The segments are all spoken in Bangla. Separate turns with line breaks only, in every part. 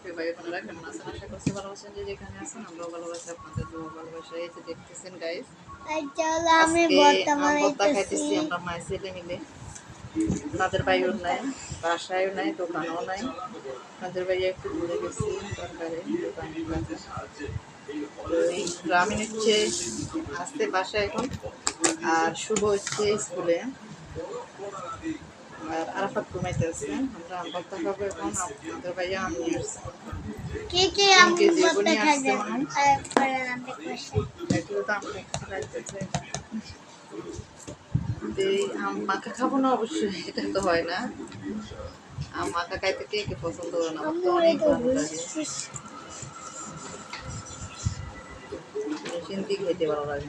প্রিয় ভাই বোনেরা কেমন আছেন? আশা করছি ভালো আছেন। যে যেখানে আছেন আমরাও ভালোবাসি আপনাদের দোয়া ভালোবাসা এই যে দেখতেছেন গাইস
এই আমি বর্তমানে
ভর্তা খাইতেছি আমরা মায়ের ছেলে মিলে। তাদের বাইও নাই বাসায়ও নাই দোকানেও নাই। তাদের বাইরে একটু ঘুরে গেছি দরকারে গ্রামীণ হচ্ছে আসতে বাসায় এখন। আর শুভ হচ্ছে স্কুলে। আর আরাফাত ঘুমাইতে আছে আমরা আম ভর্তা খাব এখন আপনাদের বাইরে আম আসছি
কে কে আমি
কেজি
খাবে তারপরে আমি বসে
এগুলো তো আমি খাইতেছে আম মাখা খাব না অবশ্যই এটা তো হয় না। আম মাখা খাইতে কে কে পছন্দ করে না? আমার তো অনেক ভালো লাগে। সিন্তি খেতে ভালো লাগে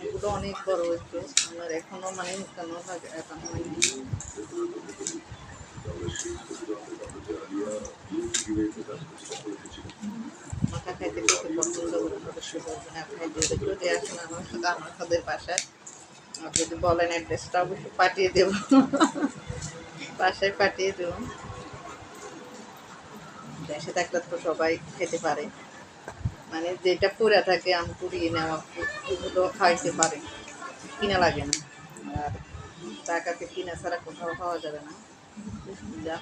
আমগুলো অনেক বড় হয়েছে। আমার এখনও মানে কেন থাকে মাথা খেতে আসেন আমার সাথে, আমার যদি বলেন অ্যাড্রেসটা অবশ্যই পাঠিয়ে পাঠিয়ে তো সবাই খেতে পারে। মানে যেটা পুরা থাকে, আম পুড়িয়ে নেওয়া ওগুলো খাইতে পারে। কিনা লাগে না। আর টাকাতে কিনা ছাড়া কোথাও খাওয়া যাবে না। যা।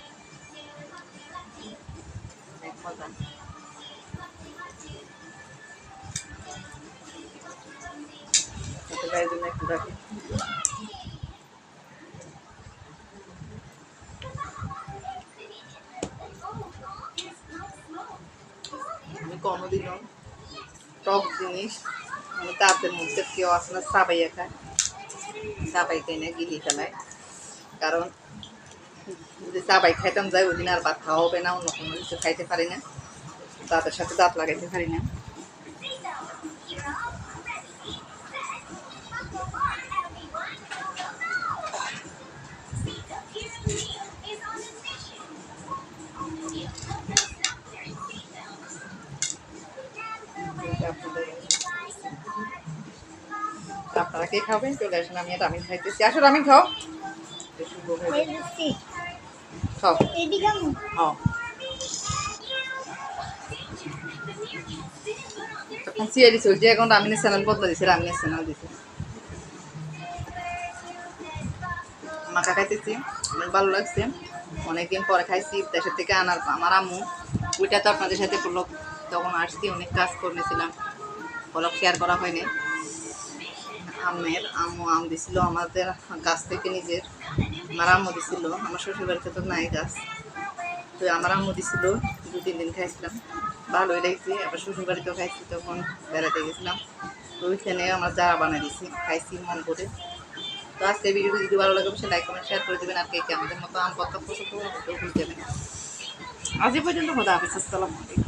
টক জিনিস মানে তাদের মধ্যে কেউ আসে না সাবাইয়া খায় সাবাই খাই না, গিলি ফেলায়। কারণ যদি সাবাই খাইতাম, যাই ওই দিন আর ভাত খাওয়া হবে না, অন্য কোনো কিছু খাইতে পারি না। দাঁতের সাথে দাঁত লাগাইতে পারি না। আপনারা কে খাবেন? চলে আসেন, আমি আর আমি খাইতেছি। আসলে আমি খাও। তখন এখন খাইতেছি, অনেক ভালো লাগছে। অনেকদিন পরে খাইছি, দেশের থেকে আনার আমার আম্মু, ওইটা তো আপনাদের সাথে তখন আসছি, অনেক কাজ করেছিলাম। ব্লগ শেয়ার করা হয়নি। আমের আম্মু আম দিছিল, আমাদের গাছ থেকে নিজের। আমার আম্মু দিছিল, আমার শ্বশুর বাড়িতে তো নাই গাছ। তো আমার আম্মু দিছিল, দু, তিন দিন খাইছিলাম। ভালোই লাগছে, আবার শ্বশুর বাড়িতেও খাইছি, তখন বেড়াতে গেছিলাম। তো ওইখানে আমার যারা বানিয়ে দিছি, খাইছি মন করে তো আজকে ভিডিওটি যদি ভালো লাগে লাইক কমেন্ট শেয়ার করে দেবেন। আর কে কে আমাদের মতো আম কত পছন্দ দেবেন আজ পর্যন্ত খোদা হাফিজ, আসসালামু আলাইকুম।